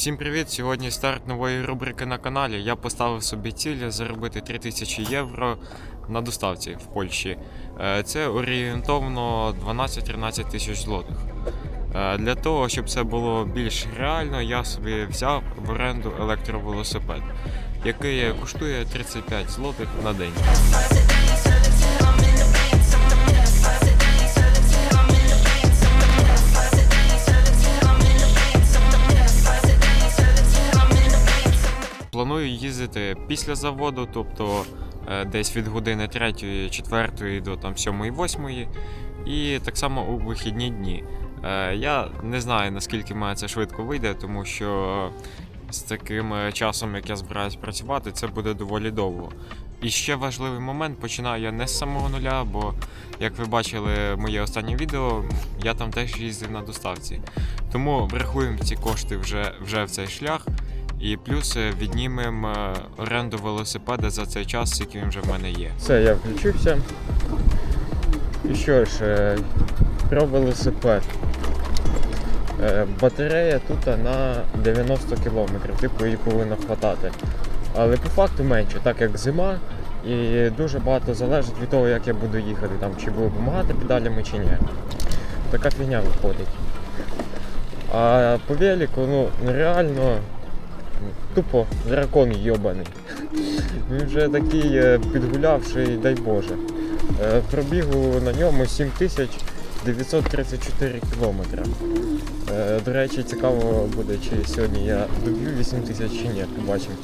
Всім привіт! Сьогодні старт нової рубрики на каналі. Я поставив собі ціль заробити 3000 євро на доставці в Польщі. Е, Це орієнтовно 12-13 тисяч злотих. Е, Для того, щоб це було більш реально, я собі взяв в оренду електровелосипед, який коштує 35 злотих на день. Планую їздити після заводу, тобто е, десь від години 3, 4 до там 7, 8 і так само у вихідні дні. Е, Я не знаю наскільки мене це швидко вийде, тому що з таким е, часом, як я збираюсь працювати, це буде доволі довго. І ще важливий момент, починаю я не з самого нуля, бо як ви бачили моє останнє відео, я там теж їздив на доставці. Тому врахуємо ці кошти вже, вже в цей шлях. І плюс е, віднімемо е, оренду велосипеда за цей час, який він вже в мене є. Все, я включився. І що ж, е, про велосипед. Батарея тут на 90 км, типу її повинно хватати. Але по факту менше, так як зима, і дуже багато залежить від того, як я буду їхати, там, чи буду допомагати педалями чи ні. Така фігня виходить. А по велику, ну, реально тупо дракон йобаний. Він вже такий е, підгулявший, дай Боже. Е, Пробігу на ньому 7934 кілометри. Е, До речі, цікаво буде, чи сьогодні я доб'ю 8 тисяч чи ні, побачимо.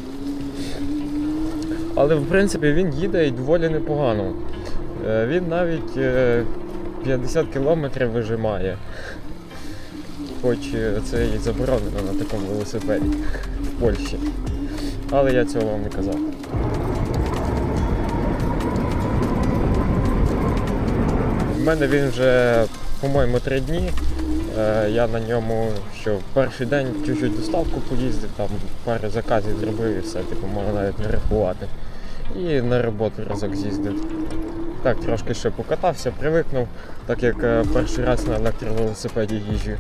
Але в принципі він їде і доволі непогано. Він навіть е, 50 кілометрів вижимає. Хоч це і заборонено на такому велосипеді Польщі. Але я цього вам не казав. В мене він вже, по-моєму, три дні. Е, Я на ньому що перший день чуть-чуть доставку поїздив, там пару заказів зробив і все, типу, можна навіть не рахувати. І на роботу разок з'їздив. Так, трошки ще покатався, привикнув, так як е, перший раз на електровелосипеді їжджу.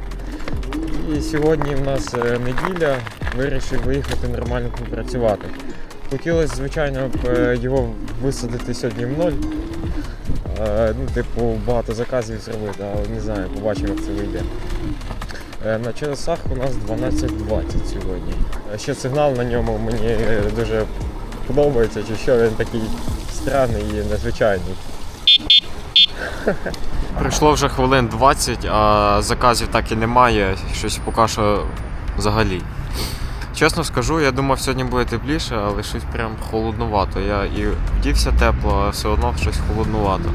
І сьогодні в нас е, неділя, вирішив виїхати нормально попрацювати. Хотілося, звичайно, б е, його висадити сьогодні в ноль. Е, Ну, типу, багато заказів зробити, але не знаю, побачимо, як це вийде. На часах у нас 12.20 сьогодні. Ще сигнал на ньому мені дуже подобається, чи що він такий странний і незвичайний. Пройшло вже хвилин 20, а заказів так і немає. Щось поки що взагалі. Чесно скажу, я думав, сьогодні буде тепліше, але щось прям холоднувато. Я і вдівся тепло, а все одно щось холоднувато.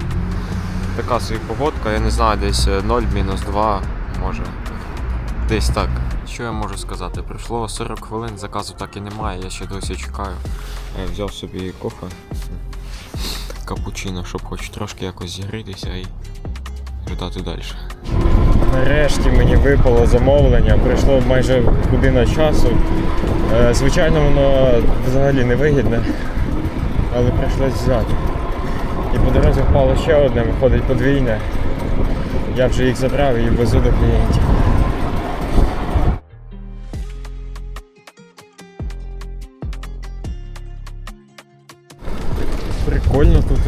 Така собі погодка, я не знаю, десь 0, мінус 2, може. Десь так. Що я можу сказати? Пройшло 40 хвилин, заказу так і немає, я ще досі чекаю. Я взяв собі кофе, капучино, щоб хоч трошки якось зігрітися і літати далі. Нарешті мені випало замовлення, пройшло майже година часу. Е, Звичайно, воно взагалі не вигідне, але прийшлось взяти. І по дорозі впало ще одне, виходить подвійне. Я вже їх забрав і везу до клієнтів. Прикольно тут.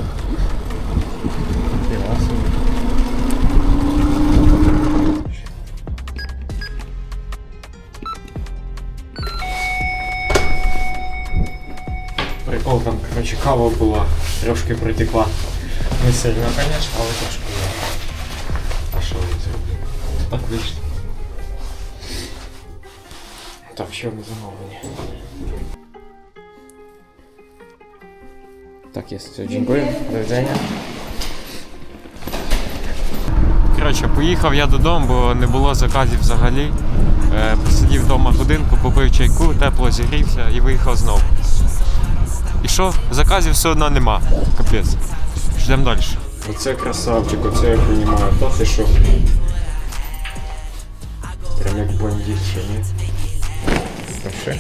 Кава була, трошки протекла. Не сильно, звісно, але трошки є. А що я зроблю? Так вийшло. Так, ще одне замовлення. Так, є все, дякую. До widzenia. Коротше, поїхав я додому, бо не було заказів взагалі. Е, посидів вдома годинку, попив чайку, тепло зігрівся і виїхав знову. Що? Заказів все одно нема. Капець. Йдемо далі. Оце красавчик, оце я розумію. Та ти що? Прям як бандит, що ні? Вообще.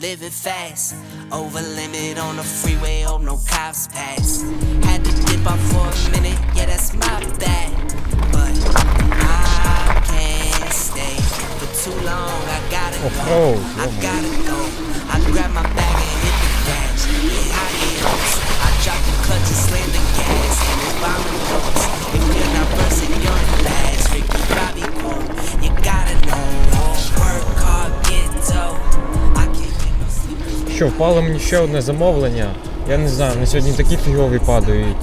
Living fast, over limit on the freeway. Hope no cops pass. Had to dip off впало мені ще одне замовлення. Я не знаю, на сьогодні такі фігові падають.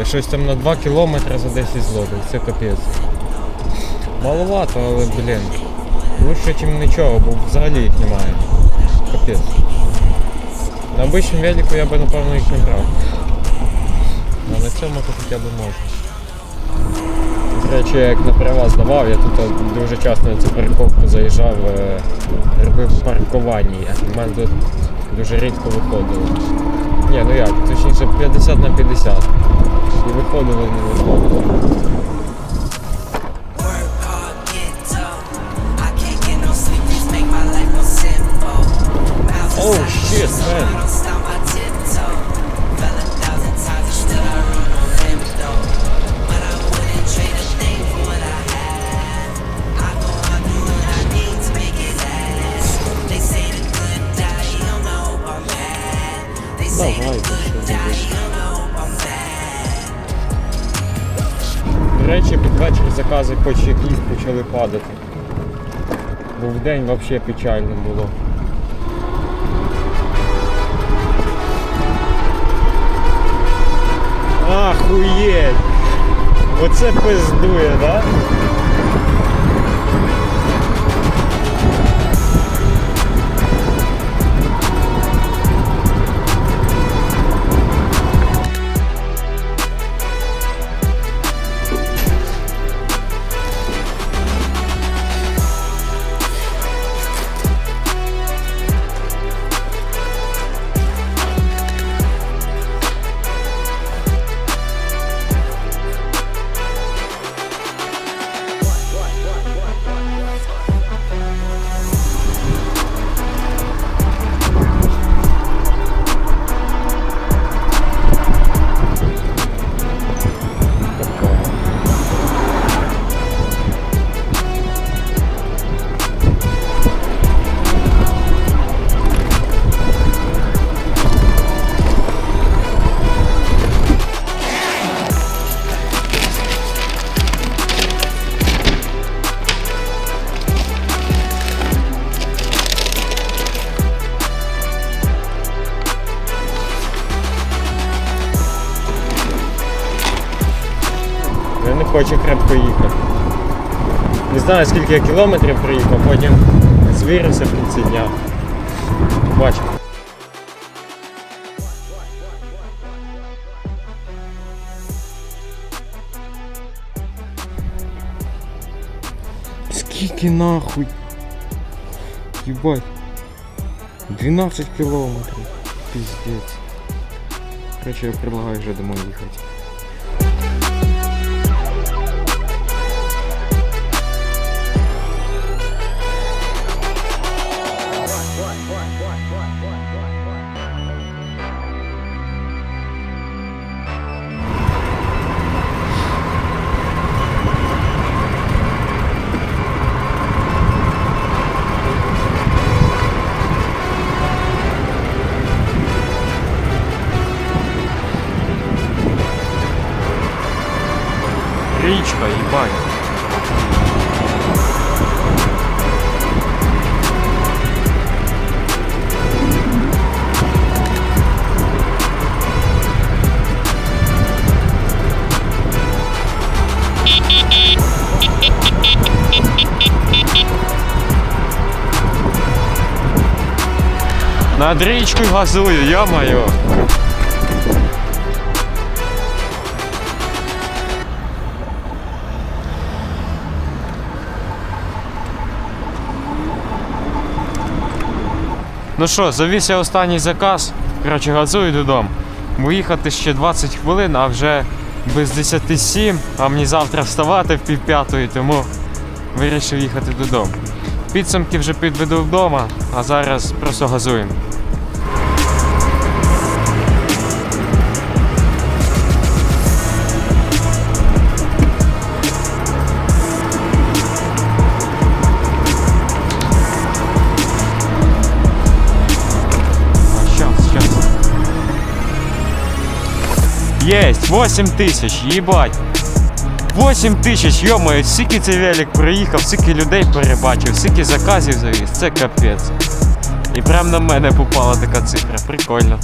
Е, Щось там на 2 кілометри за 10 злотих. Це капець. Маловато, але блін. Лучше, ніж нічого, бо взагалі їх немає. Капець. На обичному велику я би напевно їх не брав. А на цьому то хоча б можна. До речі, як на права здавав, я тут е, дуже часто на цю парковку заїжджав, е, робив паркування. У мене тут дуже рідко виходили. Ні, ну як, точніше 50 на 50. І виходили, і не виходили. Oh shit, get bad. До речі, під вечір закази хоч якісь почали падати. Бо вдень взагалі печально було. Ахуєть! Оце пиздує, да? Хочу крепко їхати. Не знаю скільки я кілометрів проїхав, потім звірився в кінці дня. Бачу. Скільки нахуй? Єбать. 12 кілометрів. Піздець. Короче, я предлагаю вже домой їхати. Річка, їбать. Над річкою газую, йо-моє. Ну що, завіс я останній заказ. Коротше, газую додому. Виїхати ще 20 хвилин, а вже без 107, а мені завтра вставати в пів п'ятої, тому вирішив їхати додому. Підсумки вже підведу вдома, а зараз просто газуємо. 8 тисяч, їбать. 8 тисяч, йомаю, скільки цей велик проїхав, скільки людей перебачив, скільки заказів завіз, це капець. І прям на мене попала така цифра, прикольно.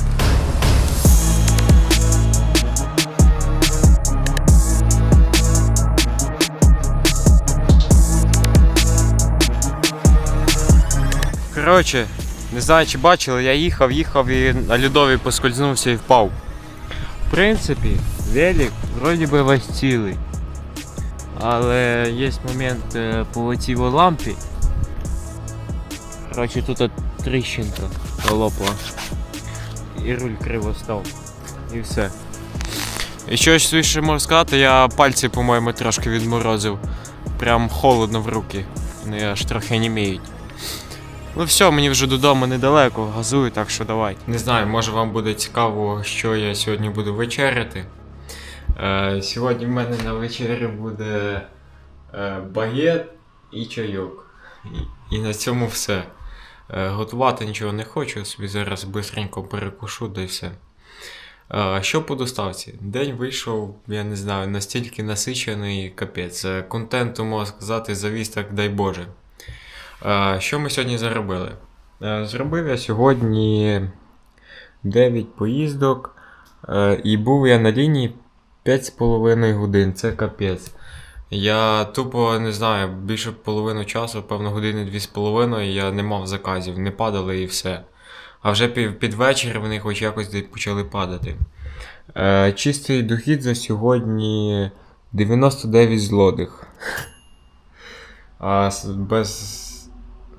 Коротше, не знаю, чи бачили, я їхав, їхав і на льодові поскользнувся і впав. В принципі, велик вроді би весь цілий. Але є момент е, по цій лампі. Коротше, тут тріщинка лопла. І руль криво став. І все. І щось більше можу сказати, я пальці, по-моєму, трошки відморозив. Прям холодно в руки. Вони аж трохи німіють. Ну все, мені вже додому недалеко, газую, так що давай. Не знаю, може вам буде цікаво, що я сьогодні буду вечеряти. Е, сьогодні в мене на вечері буде е, багет і чайок. І, і на цьому все. Е, готувати нічого не хочу, собі зараз бистренько перекушу, да й все. Що по доставці? День вийшов, я не знаю, настільки насичений капець. Контенту, можна сказати, завіз так, дай Боже. Що ми сьогодні заробили? Зробив я сьогодні 9 поїздок, і був я на лінії 5,5 годин. Це капець. Я тупо не знаю, більше половину часу, певно, години 2,5 я не мав заказів, не падали і все. А вже під, вечір вони хоч якось почали падати. Е, чистий дохід за сьогодні 99 злотих. А без.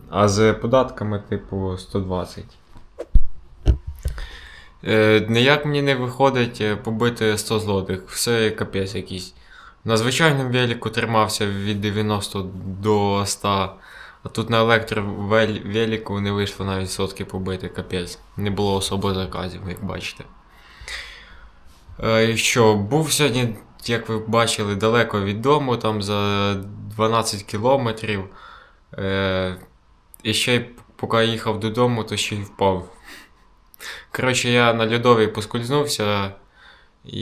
А з податками, типу, 120. Е, ніяк мені не виходить е, побити 100 злотих. Все капець якийсь. На звичайному велику тримався від 90 до 100. А тут на електровеліку не вийшло навіть сотки побити, капець. Не було особо заказів, як бачите. Е, і що, був сьогодні, як ви бачили, далеко від дому, там за 12 кілометрів. І ще поки їхав додому, то ще й впав. Коротше, я на льодовій поскользнувся і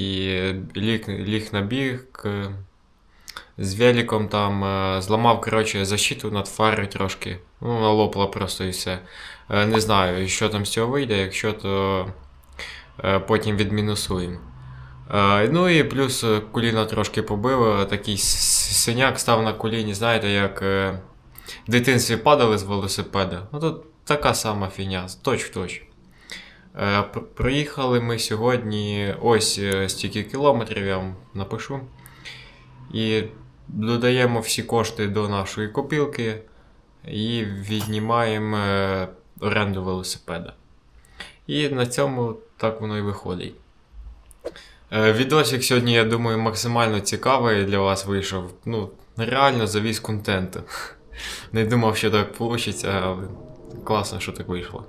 ліг, ліг на біг. е, З великом там е, зламав коротше, защиту над фарою трошки. Ну, налопла просто і все. Е, Не знаю, що там з цього вийде, якщо то потім відмінусуємо. Ну і плюс коліна трошки побило, такий синяк став на коліні, знаєте, як в дитинстві падали з велосипеда. Ну тут така сама фігня, точ в точ. Е, Проїхали ми сьогодні ось е, стільки кілометрів, я вам напишу. І додаємо всі кошти до нашої копілки і віднімаємо е, оренду велосипеда. І на цьому так воно і виходить. Відосик сьогодні, я думаю, максимально цікавий для вас вийшов. Ну, реально завіз контенту. Не думав, що так вийде, але класно, що так вийшло.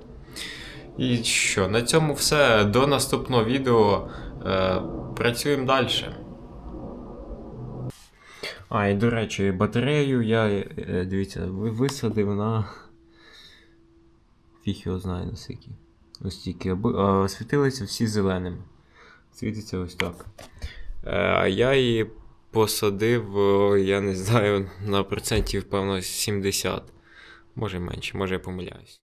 І що, на цьому все. До наступного відео. Е, працюємо далі. А, і до речі, батарею я, е, дивіться, висадив на. Фіг його знає наскільки. Ось тільки. аби- А, світилися всі зеленими. Світиться ось так. Е, А я її посадив, я не знаю, на процентів, певно, 70. Може менше, може я помиляюсь.